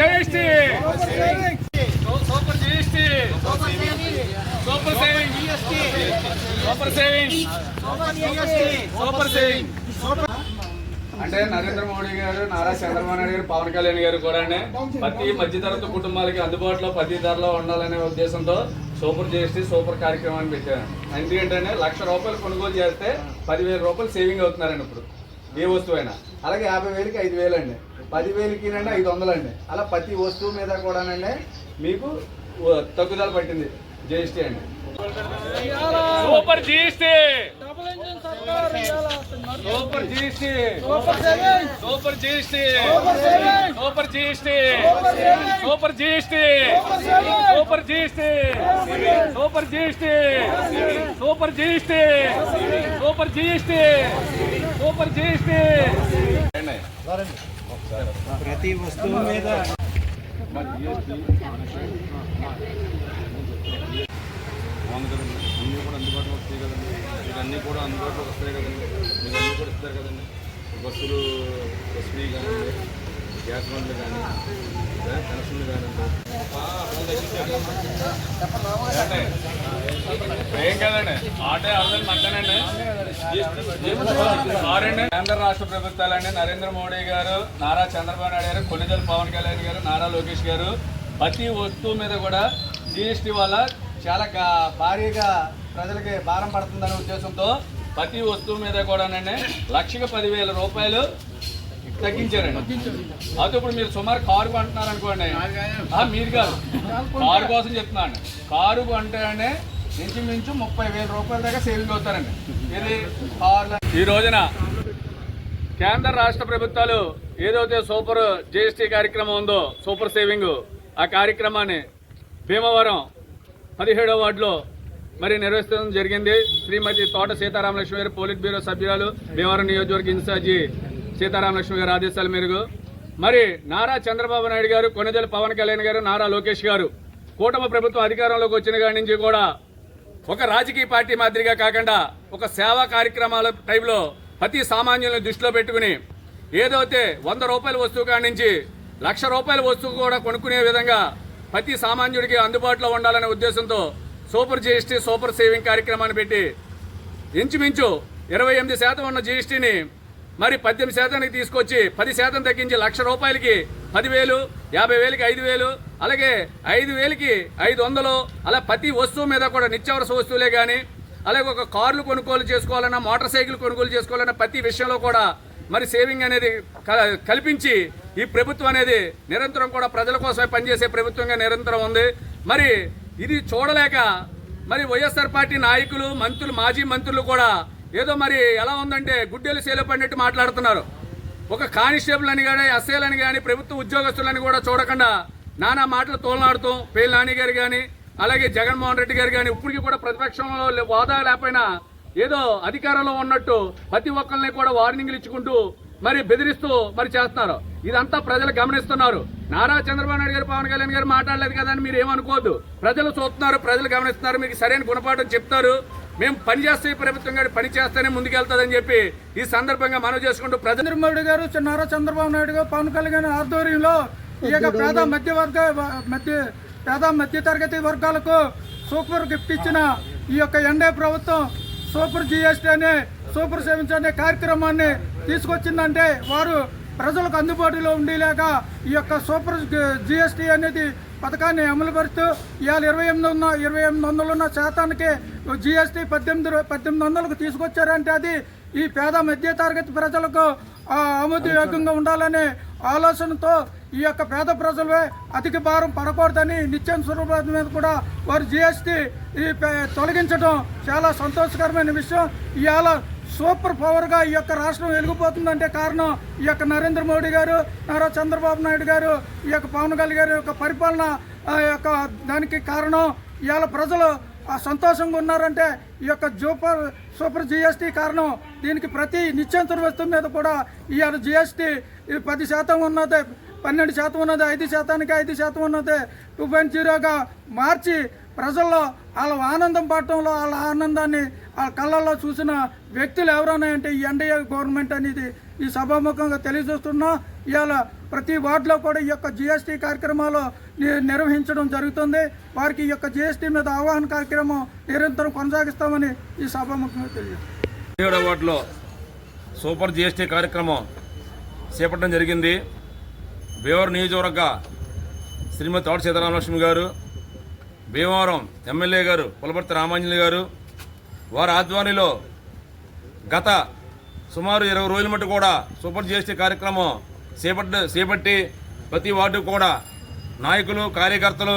GST super GST super GST super saving. Super saving. Super saving. అంటే నరేంద్ర మోడీ గారు నారా చంద్రబాబు నాయుడు గారు పవన్ కళ్యాణ్ గారు కూడా ప్రతి మధ్యతరగతి కుటుంబాలకి అందుబాటులో ప్రతి ధరలో ఉండాలనే ఉద్దేశంతో సూపర్ జిఎస్టీ సూపర్ కార్యక్రమాన్ని పెట్టారు. ఎందుకంటే లక్ష రూపాయలు కొనుగోలు చేస్తే పదివేల రూపాయలు సేవింగ్ అవుతున్నారండి ఇప్పుడు. ఏ వస్తువు అయినా అలాగే యాభై వేలకి ఐదు వేలు అండి పదివేలకి అండి ఐదు వందలు అండి అలా ప్రతి వస్తువు మీద కూడానండి మీకు తగ్గుదల పట్టింది జిఎస్టీ అండి super GST super GST super GST super GST super GST super GST super GST super GST super GST super GST ప్రతి వస్తువు మీద బాగుంది కదండి అన్నీ కూడా అందుబాటులో వస్తాయి కదండి మీకు అన్నీ కూడా అందుబాటులో వస్తాయి కదండి మీకు అన్నీ కూడా ఇస్తారు కదండి బస్సులు బస్ ఫ్రీ గ్యాస్ బండ్లు కానీ కనెక్షన్లు కానీ ఏం కదండి? ఆటే అర్థం కేంద్ర రాష్ట్ర ప్రభుత్వాలండి నరేంద్ర మోడీ గారు నారా చంద్రబాబు నాయుడు గారు కొన్నిదల పవన్ కళ్యాణ్ గారు నారా లోకేష్ గారు ప్రతి వస్తువు మీద కూడా జిఎస్టీ వల్ల చాలా భారీగా ప్రజలకి భారం పడుతుందనే ఉద్దేశంతో ప్రతి వస్తువు మీద కూడానండి లక్షకి పదివేల రూపాయలు తగ్గించారండి. అయితే ఇప్పుడు మీరు సుమారు కారు కొంటున్నారు అనుకోండి మీరు కాదు. కారు కోసం చెప్తున్నాను. కారు కొంటేనే ఇంచుమించు ముప్పై వేల రూపాయల దాకా సేవింగ్ అవుతారండి. ఇది ఈ రోజున కేంద్ర రాష్ట్ర ప్రభుత్వాలు ఏదైతే సూపర్ జిఎస్టీ కార్యక్రమం ఉందో సూపర్ సేవింగ్ ఆ కార్యక్రమాన్ని భీమవరం పదిహేడవ వార్డులో మరి నిర్వహించడం జరిగింది. శ్రీమతి తోట సీతారామలక్ష్మి గారు పోలిట్ బ్యూరో సభ్యురాలు భీమవరం నియోజకవర్గ ఇన్ఛార్జి సీతారామలక్ష్మి గారు ఆదేశాల మేరకు. మరి నారా చంద్రబాబు నాయుడు గారు కొనిదెల పవన్ కళ్యాణ్ గారు నారా లోకేష్ గారు కూటమి ప్రభుత్వం అధికారంలోకి వచ్చిన కాడి నుంచి కూడా ఒక రాజకీయ పార్టీ మాదిరిగా కాకుండా ఒక సేవా కార్యక్రమాల టైంలో ప్రతి సామాన్యులను దృష్టిలో పెట్టుకుని ఏదైతే వంద రూపాయల వస్తువు కాడి నుంచి లక్ష రూపాయల వస్తువు కూడా కొనుక్కునే విధంగా ప్రతి సామాన్యుడికి అందుబాటులో ఉండాలనే ఉద్దేశంతో సూపర్ జిఎస్టీ సూపర్ సేవింగ్ కార్యక్రమాన్ని పెట్టి ఇంచుమించు ఇరవై ఎనిమిది శాతం ఉన్న జీఎస్టీని మరి పద్దెనిమిది శాతానికి తీసుకొచ్చి పది శాతం తగ్గించి లక్ష రూపాయలకి పదివేలు యాభై వేలకి ఐదు వేలు అలాగే ఐదు వేలకి ఐదు వందలు అలా ప్రతి వస్తువు మీద కూడా నిత్యావసర వస్తువులే కానీ అలాగే ఒక కార్లు కొనుగోలు చేసుకోవాలన్నా మోటార్ సైకిల్ కొనుగోలు చేసుకోవాలన్నా ప్రతి విషయంలో కూడా మరి సేవింగ్ అనేది క- కల్పించి ఈ ప్రభుత్వం అనేది నిరంతరం కూడా ప్రజల కోసమే పనిచేసే ప్రభుత్వంగా నిరంతరం ఉంది. మరి ఇది చూడలేక మరి వైఎస్ఆర్ పార్టీ నాయకులు మంత్రులు మాజీ మంత్రులు కూడా ఏదో మరి ఎలా ఉందంటే గుడ్డెలు సేలు పడినట్టు మాట్లాడుతున్నారు. ఒక కానిస్టేబుల్ అని కానీ ఎస్ఐలు అని కానీ ప్రభుత్వ ఉద్యోగస్తులని కూడా చూడకుండా నానా మాటలు తోలనాడుతూ పేలాని నాని గారు కానీ అలాగే జగన్మోహన్ రెడ్డి గారు కానీ ఇప్పటికీ కూడా ప్రతిపక్షంలో హోదా లేకపోయినా ఏదో అధికారంలో ఉన్నట్టు ప్రతి ఒక్కరిని కూడా వార్నింగ్లు ఇచ్చుకుంటూ మరి బెదిరిస్తూ మరి చేస్తున్నారు. ఇదంతా ప్రజలు గమనిస్తున్నారు. నారా చంద్రబాబు నాయుడు గారు పవన్ కళ్యాణ్ గారు మాట్లాడలేదు కదా అని మీరు ఏమనుకోవద్దు. ప్రజలు చూస్తున్నారు ప్రజలు గమనిస్తున్నారు మీకు సరైన గుణపాఠం చెప్తారు. మేము పని చేస్తే ఈ ప్రభుత్వం గారి పని చేస్తేనే ముందుకెళ్తుందని చెప్పి ఈ సందర్భంగా మనవి చేసుకుంటూ ప్రజలు గారు నారా చంద్రబాబు నాయుడు గారు పవన్ కళ్యాణ్ ఆధ్వర్యంలో ఈ యొక్క పేద మధ్యవర్గ మధ్య పేద మధ్య తరగతి వర్గాలకు సూపర్ గిఫ్ట్ ఇచ్చిన ఈ యొక్క ఎన్డీ ప్రభుత్వం సూపర్ జిఎస్టీ అనే సూపర్ అనే కార్యక్రమాన్ని తీసుకొచ్చిందంటే వారు ప్రజలకు అందుబాటులో ఉండేలాగా ఈ యొక్క సూపర్ జిఎస్టీ అనేది పథకాన్ని అమలు పరుస్తూ ఇవాళ ఇరవై ఎనిమిది ఉన్న ఇరవై ఎనిమిది వందలు ఉన్న శాతానికి జిఎస్టీ పద్దెనిమిది పద్దెనిమిది వందలకు తీసుకొచ్చారంటే అది ఈ పేద మధ్య తరగతి ప్రజలకు ఆమోదయోగ్యంగా ఉండాలనే ఆలోచనతో ఈ యొక్క పేద ప్రజలే అధిక భారం పడకూడదని నిత్యం స్వరూపం మీద కూడా వారు జిఎస్టీ తొలగించడం చాలా సంతోషకరమైన విషయం. ఇవాళ సూపర్ పవర్గా ఈ యొక్క రాష్ట్రం వెలిగిపోతుందంటే కారణం ఈ యొక్క నరేంద్ర మోడీ గారు నారా చంద్రబాబు నాయుడు గారు ఈ యొక్క పవన్ కళ్యాణ్ గారి యొక్క పరిపాలన ఆ యొక్క దానికి కారణం ఇవాళ ప్రజలు ఆ సంతోషంగా ఉన్నారంటే ఈ యొక్క సూపర్ సూపర్ జిఎస్టీ కారణం దీనికి ప్రతి నిత్యంతర వస్తువు మీద కూడా ఇవాళ జిఎస్టీ పది శాతం ఉన్నది పన్నెండు శాతం ఉన్నది ఐదు శాతానికి ఐదు శాతం ఉన్నది టూ పాయింట్ జీరోగా మార్చి ప్రజల్లో వాళ్ళ ఆనందం పడటంలో వాళ్ళ ఆనందాన్ని ఆ కళ్ళల్లో చూసిన వ్యక్తులు ఎవరైనా అంటే ఈ ఎన్డీఏ గవర్నమెంట్ అనేది ఈ సభాముఖంగా తెలియజేస్తున్నా ఇవాళ ప్రతి వార్డులో కూడా ఈ యొక్క జిఎస్టీ కార్యక్రమాలు నిర్వహించడం జరుగుతుంది. వారికి ఈ యొక్క జిఎస్టీ మీద అవగాహన కార్యక్రమం నిరంతరం కొనసాగిస్తామని ఈ సభాముఖంగా తెలియజేస్తాం వార్డులో సూపర్ జిఎస్టీ కార్యక్రమం చేపట్టడం జరిగింది. భీమవరం నియోజకవర్గ శ్రీమతి తోట సీతారామలక్ష్మి గారు భీమవరం ఎమ్మెల్యే గారు పులపర్తి రామాంజలి గారు వారి ఆధ్వర్యంలో గత సుమారు ఇరవై రోజుల మటు కూడా సూపర్ జిఎస్టీ కార్యక్రమం చేపట్టి చేపట్టి ప్రతి వార్డు కూడా నాయకులు కార్యకర్తలు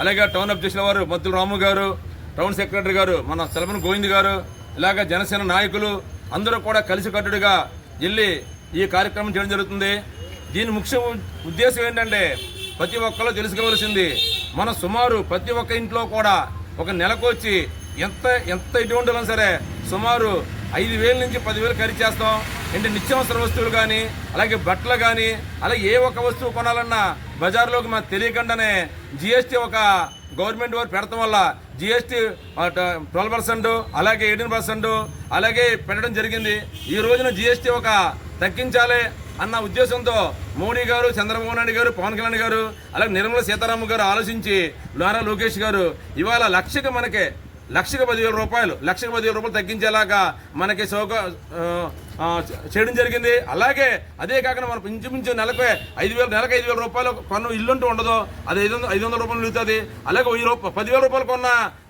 అలాగే టౌన్ అధ్యక్షుల వారు మద్దుల రాము గారు టౌన్ సెక్రటరీ గారు మన సెలవన్ గోవింద్ గారు ఇలాగ జనసేన నాయకులు అందరూ కూడా కలిసికట్టుగా వెళ్ళి ఈ కార్యక్రమం చేయడం జరుగుతుంది. దీని ముఖ్య ఉద్దేశం ఏంటంటే ప్రతి ఒక్కరూ తెలుసుకోవలసింది మన సుమారు ప్రతి ఒక్క ఇంట్లో కూడా ఒక నెలకు వచ్చి ఎంత ఎంత ఇటువంటి వాళ్ళం సరే? సుమారు ఐదు వేల నుంచి పదివేలు ఖరీదు చేస్తాం. అంటే నిత్యావసర వస్తువులు కానీ అలాగే బట్టలు కానీ అలాగే ఏ ఒక్క వస్తువు కొనాలన్నా బజార్లోకి మాకు తెలియకుండానే జిఎస్టీ ఒక గవర్నమెంట్ వారు పెడతాం వల్ల జిఎస్టీ ట్వెల్వ్ పర్సెంట్ అలాగే ఎయిటీన్ పర్సెంట్ అలాగే పెట్టడం జరిగింది. ఈ రోజున జిఎస్టీ ఒక తగ్గించాలి అన్న ఉద్దేశంతో మోడీ గారు చంద్రబాబు నాయుడు గారు పవన్ కళ్యాణ్ గారు అలాగే నిర్మలా సీతారామన్ గారు ఆలోచించి నారా లోకేష్ గారు ఇవాళ లక్షకి మనకే లక్షకు పదివేల రూపాయలు లక్షకు పదివేల రూపాయలు తగ్గించేలాగా మనకి సౌక చేయడం జరిగింది. అలాగే అదే కాకుండా మనం ఇంచుమించు నెలకు ఐదు వేలు నెలకు ఐదు వేల రూపాయలు కొన్న ఇల్లు ఉంటూ ఉండదు. అది ఐదు వందల ఐదు వందల రూపాయలు మిగులుతుంది అలాగే వెయ్యి రూపాయలు పదివేల రూపాయలు కొన్న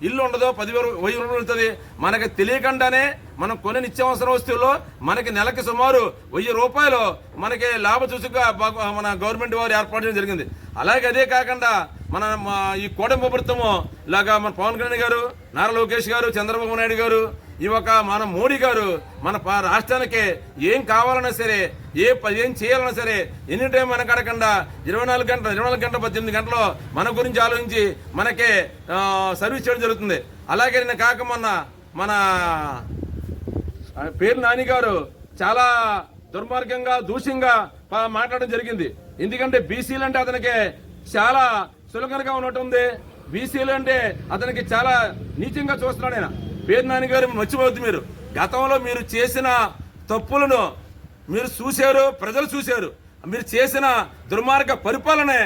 ఇల్లు ఉండదు. పదివేల వెయ్యి రూపాయలు మిగులుతుంది మనకి తెలియకుండానే మనం కొన్ని నిత్యావసర వస్తువులు మనకి నెలకి సుమారు వెయ్యి రూపాయలు మనకి లాభ చూసుగా మన గవర్నమెంట్ వారు ఏర్పాటు చేయడం జరిగింది. అలాగే అదే కాకుండా మన మా ఈ కూటమి ప్రభుత్వము ఇలాగా మన పవన్ కళ్యాణ్ గారు నారా లోకేష్ గారు చంద్రబాబు నాయుడు గారు ఈ ఒక మన మోడీ గారు మన ప- రాష్ట్రానికి ఏం కావాలన్నా సరే ఏ ఏం చేయాలన్నా సరే ఎనీ టైం మనకు అడగకుండా ఇరవై నాలుగు గంటల ఇరవై నాలుగు గంటల పద్దెనిమిది గంటలు మన గురించి ఆలోచించి మనకే సర్వీస్ చేయడం జరుగుతుంది. అలాగే నేను కాక మొన్న మన పేరు నాని గారు చాలా దుర్మార్గంగా దూషంగా మాట్లాడడం జరిగింది. ఎందుకంటే బీసీలు అంటే అతనికి చాలా సులకనగా ఉన్నట్టుంది. బీసీలు అంటే అతనికి చాలా నీచంగా చూస్తున్నాడు ఆయన. పేరు నాన్నగారు గారు మర్చిపోవద్దు మీరు. గతంలో మీరు చేసిన తప్పులను మీరు చూశారు ప్రజలు చూశారు. మీరు చేసిన దుర్మార్గ పరిపాలనే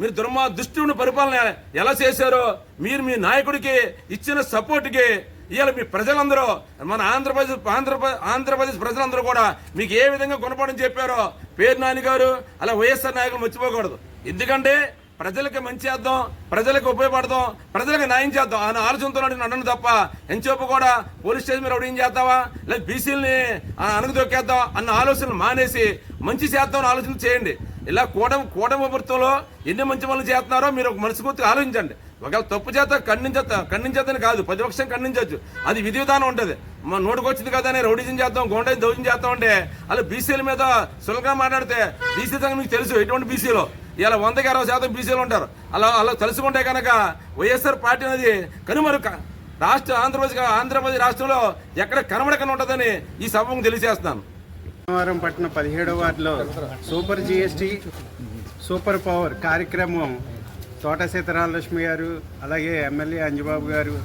మీరు దుర్మా దుష్టుని పరిపాలన ఎలా చేశారో మీరు మీ నాయకుడికి ఇచ్చిన సపోర్ట్కి ఇవాళ మీ ప్రజలందరూ మన ఆంధ్రప్రదేశ్ ఆంధ్రప్రదేశ్ ఆంధ్రప్రదేశ్ ప్రజలందరూ కూడా మీకు ఏ విధంగా గుణపడని చెప్పారో పేరు నాని గారు అలా వైఎస్ఆర్ నాయకులు మర్చిపోకూడదు. ఎందుకంటే ప్రజలకి మంచి చేద్దాం ప్రజలకు ఉపయోగపడదాం ప్రజలకు న్యాయం చేద్దాం. అని ఆలోచనతో నన్ను తప్ప ఎంచేపు కూడా పోలీస్ స్టేషన్ మీద ఏం చేద్దామా లేదా బీసీలని అణగదొక్కేద్దాం అన్న ఆలోచనలు మానేసి మంచి చేద్దాం ఆలోచన చేయండి. ఇలా కూటమి కూటమి ప్రభుత్వంలో ఎన్ని మంచి పనులు చేస్తున్నారో మీరు ఒక మనస్ఫూర్తిగా ఆలోచించండి. ఒకవేళ తప్పు చేత ఖండించ ఖండించద్దని కాదు ప్రతిపక్షం ఖండించవచ్చు. అది విధి విధానం ఉంటుంది. మా నోటికి వచ్చింది కదా అని రౌడీజం చేద్దాం గోండని దౌర్యం చేద్దాం అంటే అలా బీసీల మీద సులభంగా మాట్లాడితే బీసీ సంగతి మీకు తెలుసు ఎటువంటి బీసీలో? ఇలా వందకి అరవై శాతం బీసీలు ఉంటారు. అలా అలా తెలుసుకుంటే కనుక వైఎస్ఆర్ పార్టీ అనేది కనుమరు రాష్ట్ర ఆంధ్రప్రదేశ్ ఆంధ్రప్రదేశ్ రాష్ట్రంలో ఎక్కడ కనబడకని ఉంటుందని ఈ సభకు తెలియజేస్తున్నాను. భీమవరం పట్టణ పదిహేడవ వార్డులో సూపర్ జిఎస్టి సూపర్ పవర్ కార్యక్రమం తోట సీతారామలక్ష్మి గారు అలాగే ఎమ్మెల్యే అంజబాబు గారు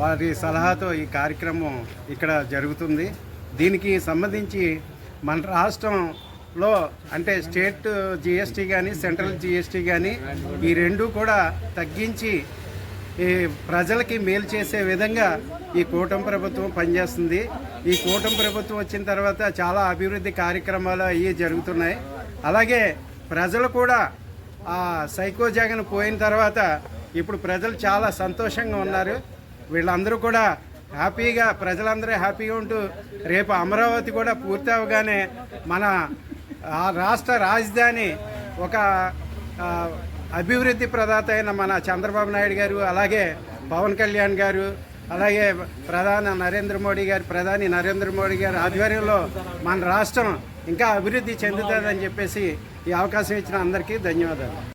వారి సలహాతో ఈ కార్యక్రమం ఇక్కడ జరుగుతుంది. దీనికి సంబంధించి మన రాష్ట్రం లో అంటే స్టేట్ జిఎస్టీ కానీ సెంట్రల్ జిఎస్టీ కానీ ఈ రెండు కూడా తగ్గించి ఈ ప్రజలకి మేలు చేసే విధంగా ఈ కూటమి ప్రభుత్వం పనిచేస్తుంది. ఈ కూటమి ప్రభుత్వం వచ్చిన తర్వాత చాలా అభివృద్ధి కార్యక్రమాలు అవి జరుగుతున్నాయి. అలాగే ప్రజలు కూడా ఆ సైకో జగన్ పోయిన తర్వాత ఇప్పుడు ప్రజలు చాలా సంతోషంగా ఉన్నారు. వీళ్ళందరూ కూడా హ్యాపీగా ప్రజలందరూ హ్యాపీగా ఉంటూ రేపు అమరావతి కూడా పూర్తి అవగానే మన ఆ రాష్ట్ర రాజధాని ఒక అభివృద్ధి ప్రదాత అయిన మన చంద్రబాబు నాయుడు గారు అలాగే పవన్ కళ్యాణ్ గారు అలాగే ప్రధాన నరేంద్ర మోడీ గారు ప్రధాని నరేంద్ర మోడీ గారి ఆధ్వర్యంలో మన రాష్ట్రం ఇంకా అభివృద్ధి చెందుతుందని చెప్పేసి ఈ అవకాశం ఇచ్చిన అందరికీ ధన్యవాదాలు.